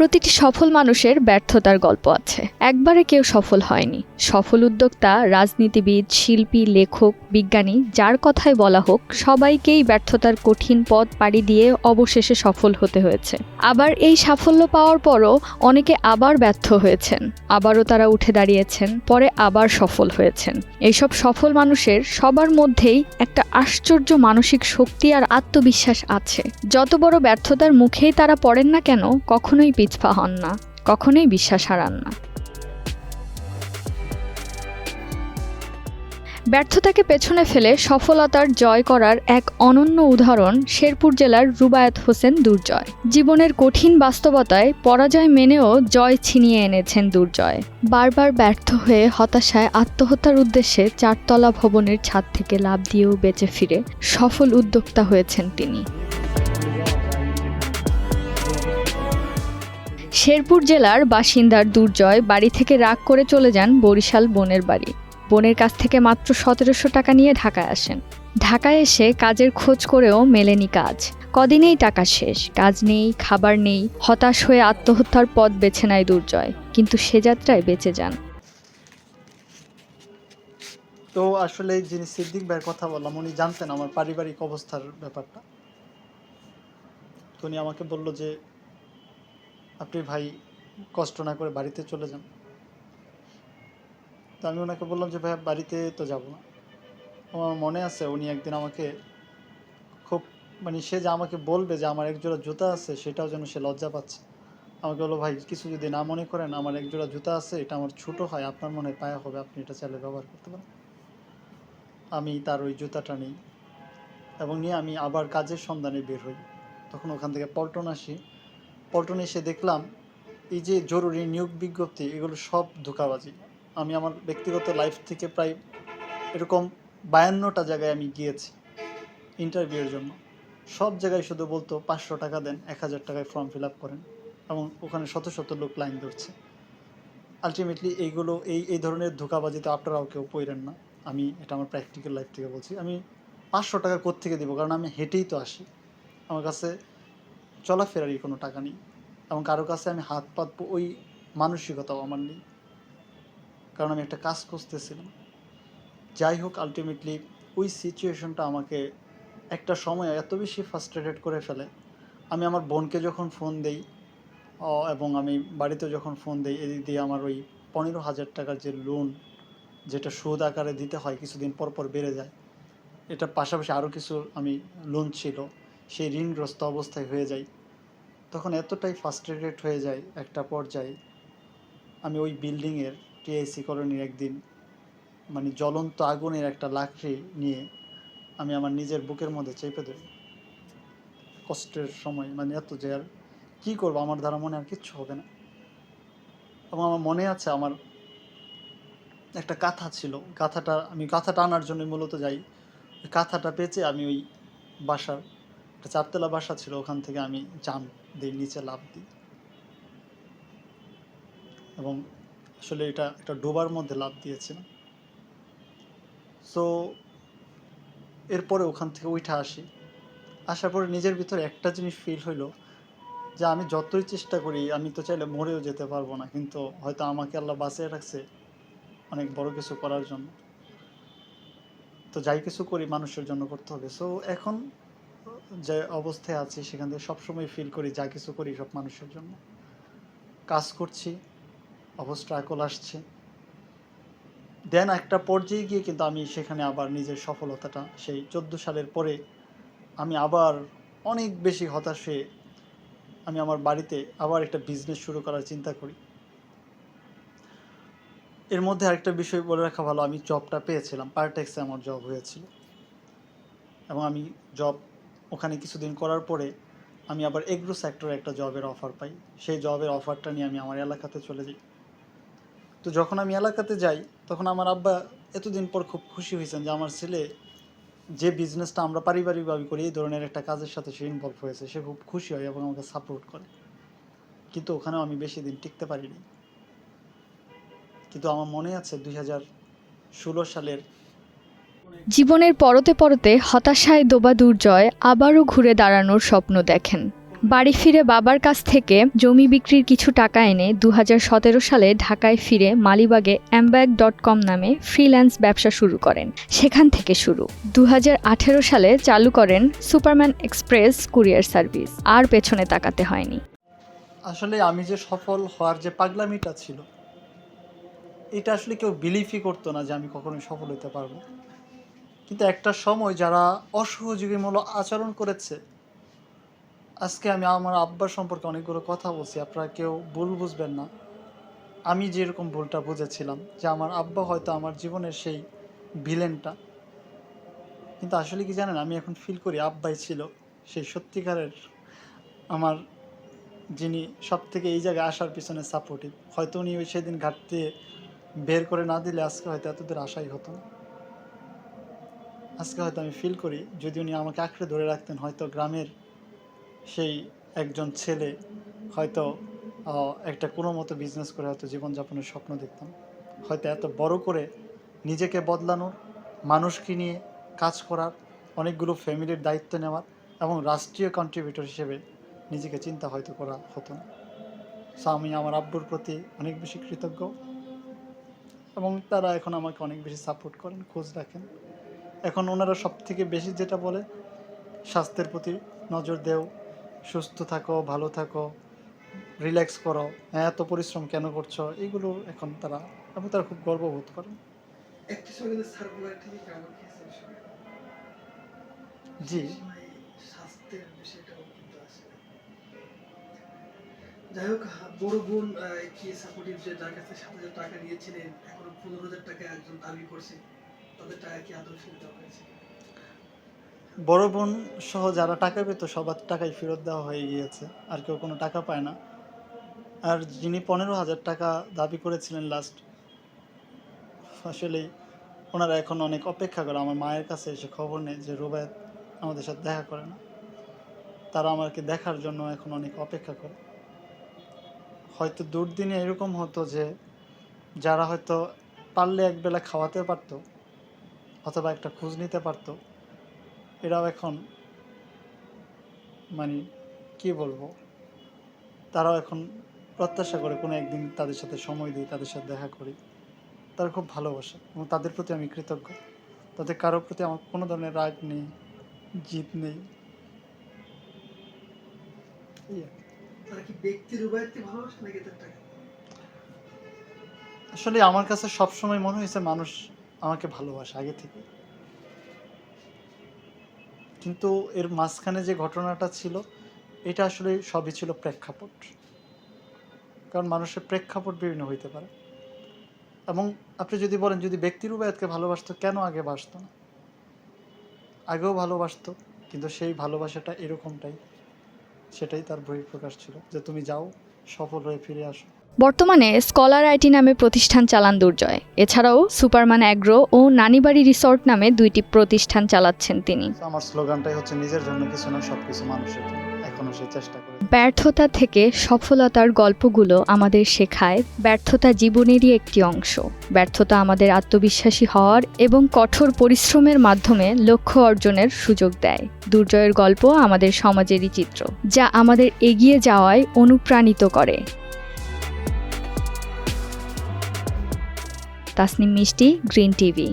প্রতিটি সফল মানুষের ব্যর্থতার গল্প আছে। একবারে কেউ সফল হয়নি। সফল উদ্যোক্তা, রাজনীতিবিদ, শিল্পী, লেখক, বিজ্ঞানী, যার কথাই বলা হোক, সবাইকেই ব্যর্থতার কঠিন পথ পাড়ি দিয়ে অবশেষে সফল হতে হয়েছে। আবার এই সাফল্য পাওয়ার পরও অনেকে আবার ব্যর্থ হয়েছেন। আবারও তারা উঠে দাঁড়িয়েছেন, পরে আবার সফল হয়েছেন। এইসব সফল মানুষের সবার মধ্যেই একটা আশ্চর্য মানসিক শক্তি আর আত্মবিশ্বাস আছে। যত বড় ব্যর্থতার মুখেই তারা পড়েন না কেন, কখনোই পিছপা হন না, কখনোই বিশ্বাস হারান না। ব্যর্থতাকে পেছনে ফেলে সফলতার জয় করার এক অনন্য উদাহরণ শেরপুর জেলার রুবায়াত হোসেন দুর্জয়। জীবনের কঠিন বাস্তবতায় পরাজয় মেনেও জয় ছিনিয়ে এনেছেন দুর্জয়। বারবার ব্যর্থ হয়ে হতাশায় আত্মহত্যার উদ্দেশ্যে চারতলা ভবনের ছাদ থেকে লাভ দিয়েও বেঁচে ফিরে সফল উদ্যোক্তা হয়েছেন তিনি। শেরপুর জেলার বাসিন্দার দুর্জয় বাড়ি থেকে রাগ করে চলে যান বরিশাল বোনের বাড়ি। বোনের কাছ থেকে মাত্র সতেরোশো টাকা নিয়ে ঢাকায় আসেন। ঢাকায় এসে কাজের খোঁজ করেও মেলেনি কাজ। কদিনেই টাকা শেষ, কাজ নেই, খাবার নেই, হতাশ হয়ে আত্মহত্যার পথ বেছে নেয় দুর্জয়, কিন্তু সে যাত্রায় বেঁচে যান। তো আসলে যিনি সিদ্দিক ভাইয়ের কথা বললাম, উনি জানতেন আমার পারিবারিক অবস্থার ব্যাপারটা। উনি আমাকে বলল যে আপনি ভাই কষ্ট না করে বাড়িতে চলে যান। তো আমি ওনাকে বললাম যে ভাই বাড়িতে তো যাব না। আমার মনে আছে উনি একদিন আমাকে খুব মানে সে যে আমাকে বলবে যে, আমার একজোড়া জুতা আছে, সেটাও যেন সে লজ্জা পাচ্ছে। আমাকে বলল, ভাই, কিছু যদি না মনে করেন, আমার একজোড়া জুতা আছে, এটা আমার ছোটো হয়, আপনার মনে পায়া হবে, আপনি এটা চাইলে ব্যবহার করতে পারেন। আমি তার ওই জুতাটা নিই এবং নিয়ে আমি আবার কাজের সন্ধানে বের হই। তখন ওখান থেকে পল্টন আসি। পল্টনে এসে দেখলাম, এই যে জরুরি নিয়োগ বিজ্ঞপ্তি, এগুলো সব ধোকাবাজি। আমি আমার ব্যক্তিগত লাইফ থেকে প্রায় এরকম বায়ান্নটা জায়গায় আমি গিয়েছি ইন্টারভিউয়ের জন্য। সব জায়গায় শুধু বলতো, পাঁচশো টাকা দেন, এক হাজার টাকায় ফর্ম ফিল আপ করেন এবং ওখানে শত শত লোক লাইন ধরছে। আলটিমেটলি এইগুলো, এই এই ধরনের ধোকাবাজিতে আপনারাও কেউ পড়েন না। আমি এটা আমার প্র্যাকটিক্যাল লাইফ থেকে বলছি। আমি পাঁচশো টাকা কোত্থেকে দেবো? কারণ আমি হেঁটেই তো আসি। আমার কাছে চলাফেরারই কোনো টাকা নেই এবং কারও কাছে আমি হাত পাতবো ওই মানসিকতাও আমার নেই। কারণ আমি একটা কাজ খুঁজতেছিলাম। যাই হোক আলটিমেটলি ওই সিচুয়েশনটা আমাকে একটা সময় এত বেশি ফার্স্ট্রেটেড করে ফেলে। আমি আমার বোনকে যখন ফোন দেই এবং আমি বাড়িতে যখন ফোন দিই, এদিক দিয়ে আমার ওই পনেরো হাজার টাকার যে লোন যেটা সুদ আকারে দিতে হয়, কিছুদিন পর পর বেড়ে যায় এটা পাশাপাশি আরও কিছু আমি লোন ছিল। সেই ঋণগ্রস্ত অবস্থায় হয়ে যাই। তখন এতটাই ফার্স্ট্রেটেড হয়ে যায় একটা পর্যায়ে। আমি ওই বিল্ডিংয়ের টিআইসি কলোনির একদিন মানে জ্বলন্ত আগুনের একটা লাকড়ি নিয়ে আমি আমার নিজের বুকের মধ্যে চেপে ধরি। কষ্টের সময় মানে এত যে আর কী করব, আমার দ্বারা মনে আর কিচ্ছু হবে না। এবং আমার মনে আছে আমার একটা কাঁথা ছিল। কাঁথাটা আমি কাঁথাটা আনার জন্য মূলত যাই। কাঁথাটা পেঁচে আমি ওই বাসার একটা চারতলা বাসা ছিল, ওখান থেকে আমি জাম দিই নিচে লাভ দিই। এবং আসলে এটা একটা ডোবার মধ্যে লাভ দিয়েছিলাম। সো এরপরে ওখান থেকে উঠে আসি। আসার পরে নিজের ভিতরে একটা জিনিস ফিল হইল, যে আমি যতই চেষ্টা করি, আমি তো চাইলে মরেও যেতে পারব না, কিন্তু হয়তো আমাকে আল্লাহ বাঁচিয়ে রাখছে অনেক বড় কিছু করার জন্য। তো যাই কিছু করি, মানুষের জন্য করতে হবে। সো এখন যে অবস্থায় আছি, সেখান থেকে সবসময় ফিল করি, যা কিছু করি সব মানুষের জন্য। কাজ করছি অবস্ট্রাকল আসছে। দেন একটা পর্যায়ে গিয়ে কিন্তু আমি সেখানে আবার নিজের সফলতাটা, সেই চোদ্দ সালের পরে আমি আবার অনেক বেশি হতাশ হয়ে আমি আমার বাড়িতে আবার একটা বিজনেস শুরু করার চিন্তা করি। এর মধ্যে আরেকটা বিষয় বলে রাখা ভালো, আমি জবটা পেয়েছিলাম পার্টেক্সে আমার জব হয়েছিল। এবং আমি জব ওখানে কিছুদিন করার পরে আমি আবার এগ্রো সেক্টরে একটা জবের অফার পাই। সেই জবের অফারটা নিয়ে আমি আমার এলাকাতে চলে যাই। তো যখন আমি এলাকাতে যাই, তখন আমার আব্বা এতদিন পর খুব খুশি হয়েছেন যে আমার ছেলে যে বিজনেসটা আমরা পারিবারিকভাবে করি, এই ধরনের একটা কাজের সাথে সে ইনভলভ হয়েছে। সে খুব খুশি হয় এবং আমাকে সাপোর্ট করে। কিন্তু ওখানেও আমি বেশি দিন টিকতে পারিনি। কিন্তু আমার মনে আছে দুই হাজার ষোলো সালের জীবনের পরতে পরতে হতাশায় দোবা দুর্জয় আবারও ঘুরে দাঁড়ানোর স্বপ্ন দেখেন। বাড়ি ফিরে বাবার কাছ থেকে জমি বিক্রির কিছু টাকা এনে দু হাজার সতেরো সালে ঢাকায় ফিরে মালিবাগে অ্যাম্ব্যাগ ডট কম নামে ফ্রিল্যান্স ব্যবসা শুরু করেন। সেখান থেকে শুরু। দু হাজার আঠেরো সালে চালু করেন সুপারম্যান এক্সপ্রেস কুরিয়ার সার্ভিস। আর পেছনে তাকাতে হয়নি। আসলে আমি যে সফল হওয়ার যে পাগলামিটা ছিল, এটা আসলে কেউ বিলিভই করতো না যে আমি কখনোই সফল হতে পারব। কিন্তু একটা সময় যারা অসহযোগীমূলক আচরণ করেছে। আজকে আমি আমার আব্বার সম্পর্কে অনেকগুলো কথা বলছি, আপনারা কেউ ভুল বুঝবেন না। আমি যেরকম ভুলটা বুঝেছিলাম যে আমার আব্বা হয়তো আমার জীবনের সেই ভিলেনটা। কিন্তু আসলে কি জানেন, আমি এখন ফিল করি আব্বাই ছিল সেই সত্যিকারের আমার যিনি সব থেকে এই জায়গায় আসার পিছনে সাপোর্টিভ হয়তো উনি ওই সেদিন ঘাটতে বের করে না দিলে আজকে হয়তো এতদূর আশাই হতো না। আজকে হয়তো আমি ফিল করি, যদি উনি আমাকে আঁকড়ে ধরে রাখতেন, হয়তো গ্রামের সেই একজন ছেলে হয়তো একটা কোনো মতো বিজনেস করে হয়তো জীবনযাপনের স্বপ্ন দেখতাম। হয়তো এত বড় করে নিজেকে বদলানোর, মানুষকে নিয়ে কাজ করার, অনেকগুলো ফ্যামিলির দায়িত্ব নেওয়ার এবং রাষ্ট্রীয় কন্ট্রিবিউটর হিসেবে নিজেকে চিন্তা হয়তো করা হতো না। সো আমি আমার আব্বুর প্রতি অনেক বেশি কৃতজ্ঞ এবং তারা এখন আমাকে অনেক বেশি সাপোর্ট করেন, খোঁজ রাখেন। এখন ওনারা সব থেকে বেশি যেটা বলে স্বাস্থ্যের প্রতি নজর দেও সুস্থ থাকো ভালো থাকো রিল্যাক্স করো হ্যাঁ এত পরিশ্রম কেন করছ? এগুলো এখন তারা এবং তারা খুব গর্ববোধ সময়। জি। যাই হোক বড় বোন কি সাপোর্টিভ যে যার কাছে সাত হাজার টাকা নিয়েছিলেন এখনও পনেরো হাজার টাকা একজন দাবি করছে। বড় বোন সহ যারা টাকা পেতো, সবার টাকাই ফেরত দেওয়া হয়ে গিয়েছে। আর কেউ কোনো টাকা পায় না। আর যিনি পনেরো হাজার টাকা দাবি করেছিলেন লাস্ট আসলেই ওনারা এখন অনেক অপেক্ষা করে। আমার মায়ের কাছে এসে খবর নেই যে রুবায়ত আমাদের সাথে দেখা করে না। তারা আমাকে দেখার জন্য এখন অনেক অপেক্ষা করে। হয়তো দুর্দিনে এরকম হতো যে, যারা হয়তো পারলে একবেলা খাওয়াতে পারতো অথবা একটা খোঁজ নিতে পারতো। এরাও এখন মানে কি বলব? তারাও এখন প্রত্যাশা করে কোনো একদিন তাদের সাথে সময় দিই তাদের সাথে দেখা করি। তারা খুব ভালোবাসে এবং তাদের প্রতি আমি কৃতজ্ঞ। তাদের কারোর প্রতি আমার কোনো ধরনের রাগ নেই জিত নেই। আসলে আমার কাছে সবসময় মনে হয়েছে মানুষ আমাকে ভালোবাসে আগে থেকে কিন্তু এর মাঝখানে যে ঘটনাটা ছিল, এটা আসলে সবই ছিল প্রেক্ষাপট। কারণ মানুষের প্রেক্ষাপট বিভিন্ন হইতে পারে। এবং আপনি যদি বলেন, যদি ব্যক্তি রুবায়তকে ভালোবাসতো, কেন আগে বাসতো না? আগেও ভালোবাসতো, কিন্তু সেই ভালোবাসাটা এরকমটাই, সেটাই তার বহিঃপ্রকাশ ছিল যে তুমি যাও, সফল হয়ে ফিরে আসো। বর্তমানে স্কলার আইটি নামে প্রতিষ্ঠান চালান দুর্জয়। এছাড়াও সুপারম্যান অ্যাগ্রো ও নানিবাড়ি রিসর্ট নামে দুইটি প্রতিষ্ঠান চালাচ্ছেন তিনি। আমার স্লোগানটাই হচ্ছে নিজের জন্য কিছু না সব কিছু মানুষের জন্য। এখনও সে চেষ্টা করে ব্যর্থতা থেকে সফলতার গল্পগুলো আমাদের শেখায় ব্যর্থতা জীবনেরই একটি অংশ। ব্যর্থতা আমাদের আত্মবিশ্বাসী হওয়ার এবং কঠোর পরিশ্রমের মাধ্যমে লক্ষ্য অর্জনের সুযোগ দেয়। দুর্জয়ের গল্প আমাদের সমাজেরই চিত্র যা আমাদের এগিয়ে যাওয়ায় অনুপ্রাণিত করে। তাসনিম মিষ্টি গ্রিন টিভি।